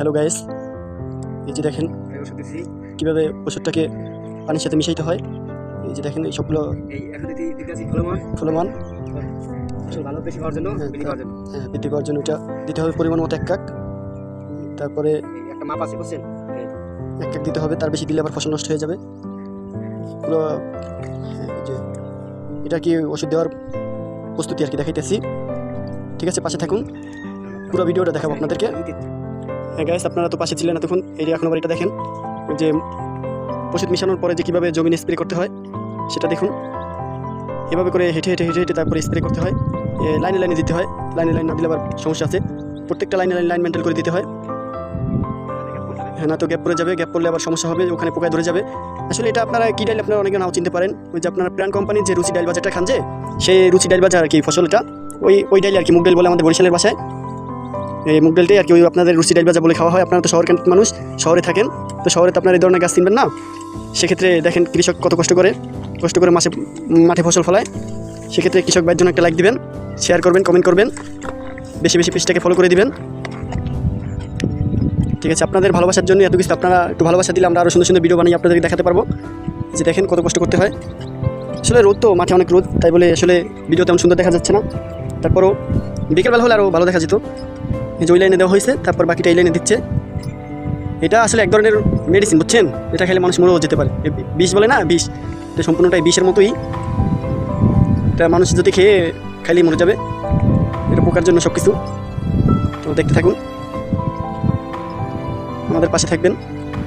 Hello guys এই যে দেখেন কীভাবে ওষুধটাকে পানির সাথে মিশাইতে হয়। এই যে দেখেন এই সবগুলো ফলমান। হ্যাঁ, বৃদ্ধি করার জন্য এটা দিতে হবে পরিমাণ মতো এক কাক। তারপরে এক কাক দিতে হবে তার বেশি দিলে আবার ফসল নষ্ট হয়ে যাবে। এটা কি ওষুধ দেওয়ার প্রস্তুতি আর কি দেখাইতেছি। ঠিক আছে পাশে থাকুন। পুরো ভিডিওটা দেখাবো আপনাদেরকে। হ্যাঁ গাইস আপনারা তো পাশে ছিলেন এতক্ষণ। এই যে এখন আবার এটা দেখেন যে ওষুধ মিশানোর পরে যে কীভাবে জমিনে স্প্রে করতে হয়, সেটা দেখুন। এভাবে করে হেঁটে হেঁটে হেঁটে হেঁটে তারপরে স্প্রে করতে হয়। লাইনে লাইনে দিতে হয়। লাইনে, লাইন না দিলে আবার সমস্যা আছে। প্রত্যেকটা লাইনে, লাইন লাইন মেন্টেন করে দিতে হয়। হ্যাঁ না তো গ্যাপ পড়ে যাবে। গ্যাপ পড়লে আবার সমস্যা হবে, ওখানে পোকায় ধরে যাবে। আসলে এটা আপনারা কী ডাইল আপনারা অনেকে নাও চিনতে পারেন। ওই যে আপনার প্রাণ কোম্পানির যে রুচি ডাইল বাজারটা খান যে, সেই রুচি ডাইল বাজার আর কি ফসলটা। ওই ওই ডাইল আর কি মুগ ডাইল বলে আমাদের বরিশালের বাসায়। এই মুগ ডালটাই আর কি ওই আপনাদের রুচি ডাইল বাজার বলে খাওয়া হয়। আপনারা তো শহর মানুষ, শহরে থাকেন। তো শহরে তো আপনার এই ধরনের গাছ কিনবেন না। সেক্ষেত্রে দেখেন কৃষক কত কষ্ট করে কষ্ট করে মাসে, মাঠে ফসল ফলায়। সেক্ষেত্রে কৃষক ভাইয়ের জন্য একটা লাইক দিবেন শেয়ার করবেন কমেন্ট করবেন। বেশি বেশি পেজটাকে ফলো করে দিবেন। ঠিক আছে, আপনাদের ভালোবাসার জন্য এত কিছু আপনারা একটু ভালোবাসা দিলে আমরা আরও সুন্দর সুন্দর ভিডিও বানিয়ে আপনাদেরকে দেখাতে পারব। যে দেখেন কত কষ্ট করতে হয়। আসলে রোদ তো, মাঠে অনেক রোদ, তাই বলে আসলে ভিডিও তেমন সুন্দর দেখা যাচ্ছে না। তারপরও বিকেলবেলা হলে আরও ভালো দেখা যেত। এই যে ওই লাইনে দেওয়া হয়েছে, তারপর বাকিটা এই লাইনে দিচ্ছে। এটা আসলে এক ধরনের মেডিসিন বুঝছেন? এটা খেলে মানুষ মরেও যেতে পারে। বিষ বলে না, বিষ। এটা সম্পূর্ণটাই বিষের মতোই। এটা মানুষ যদি খেয়ে খাইলেই মরে যাবে। এটা পোকার জন্য সব কিছু তো দেখতে থাকুন। আমাদের পাশে থাকবেন।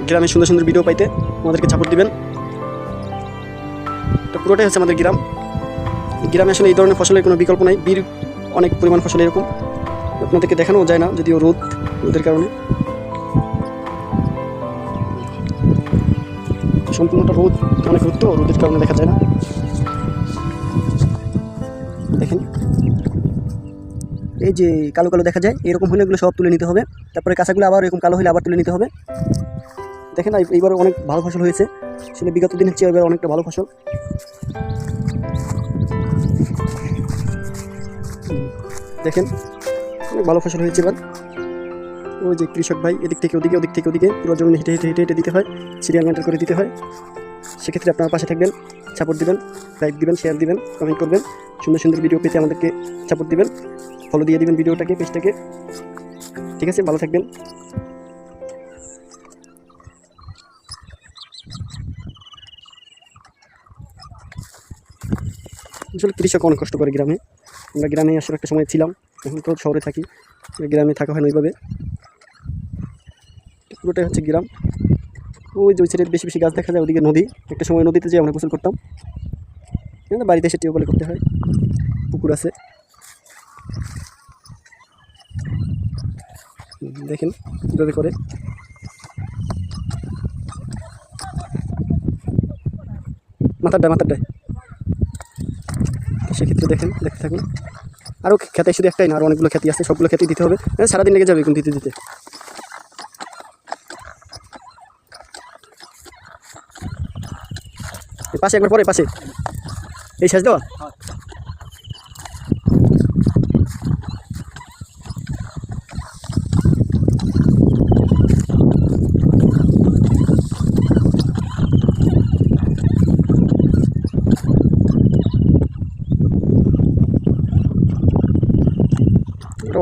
গ্রামে সুন্দর সুন্দর ভিডিও পাইতে আমাদেরকে সাপোর্ট দিবেন। তো পুরোটাই হচ্ছে আমাদের গ্রাম। গ্রামে আসলে এই ধরনের ফসলের কোনো বিকল্প নাই। বীর অনেক পরিমাণ ফসল এরকম। আপনাদেরকে দেখানো যায় না, যদিও রোদ, রোদের কারণে। সম্পূর্ণটা রোদ অনেক রোদ তো রোদের কারণে দেখা যায় না। দেখেন। এই যে কালো কালো দেখা যায়, এরকম হলে এগুলো সব তুলে নিতে হবে। তারপরে কাঁচাগুলো আবার এরকম কালো হলে আবার তুলে নিতে হবে। দেখেন, এই- এইবার অনেক ভালো ফসল হয়েছে। আসলে বিগত দিনের চেয়ে এবার অনেকটা ভালো ফসল। দেখেন। অনেক ভালো ফসল হয়েছে এবার। ওই যে কৃষক ভাই, এদিক থেকে ওদিকে, ওদিক থেকে ওদিকে, পুরো জমি হেঁটে হেঁটে হেঁটে হেঁটে দিতে হয়, সিরিয়াল মেন্টেন করে দিতে হয়। সেক্ষেত্রে আপনার পাশে থাকবেন সাপোর্ট দিবেন লাইক দিবেন শেয়ার দিবেন কমেন্ট করবেন, সুন্দর সুন্দর ভিডিও পেতে আমাদেরকে সাপোর্ট দিবেন ফলো দিয়ে দিবেন ভিডিওটাকে পেজটাকে ঠিক আছে, ভালো থাকবেন। আসলে কৃষক অনেক কষ্ট করে গ্রামে। আমরা গ্রামে আসলে একটা সময় ছিলাম। এখন তো শহরে থাকি, গ্রামে থাকা হয় না ওইভাবে। পুরোটাই হচ্ছে গ্রাম। ওই যে সাইডে বেশি বেশি গাছ দেখা যায়, ওদিকে নদী। একটা সময় নদীতে যেয়ে আমরা গোসল করতাম। বাড়িতে এসে টিউবওয়েলে করতে হয়, পুকুর আছে। দেখেন কীভাবে করে। মাথার ডায় মাথার ডায় তো সেক্ষেত্রে দেখেন, দেখতে থাকুন। আরও খেতে শুধু একটাই না আরও অনেকগুলো খ্যাতি আছে সবগুলো খেতে দিতে হবে। হ্যাঁ, সারাদিন লেগে যাবে এখন দিতে দিতে। পাশে একবার পরে পাশে। এই শেষ দেওয়া?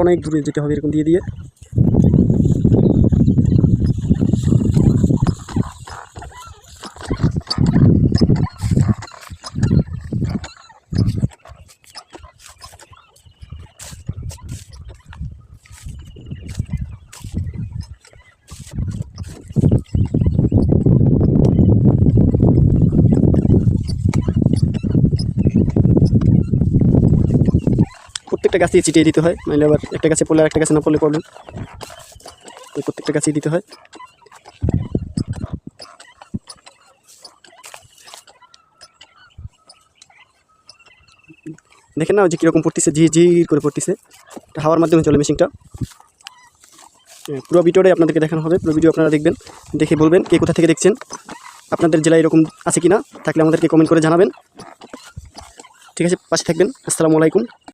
অনেক দূরে যেতে হবে এরকম দিয়ে দিয়ে। প্রত্যেকটা গাছে চিটিয়ে দিতে হয়, নাহলে আবার একটা গাছে পড়লে একটা গাছে না পড়লে প্রবলেম তো প্রত্যেকটা গাছেই দিতে হয়। দেখেন না ওই যে কীরকম পড়তেছে, ঝির ঝির করে পড়তেছে। হাওয়ার মাধ্যমে চলে মেশিনটা। পুরো ভিডিওটাই আপনাদেরকে দেখানো হবে, পুরো ভিডিও আপনারা দেখবেন, দেখে বলবেন কে কোথা থেকে দেখছেন, আপনাদের জেলায় এরকম আছে কি না থাকলে আমাদেরকে কমেন্ট করে জানাবেন। ঠিক আছে, পাশে থাকবেন, আসসালামু আলাইকুম।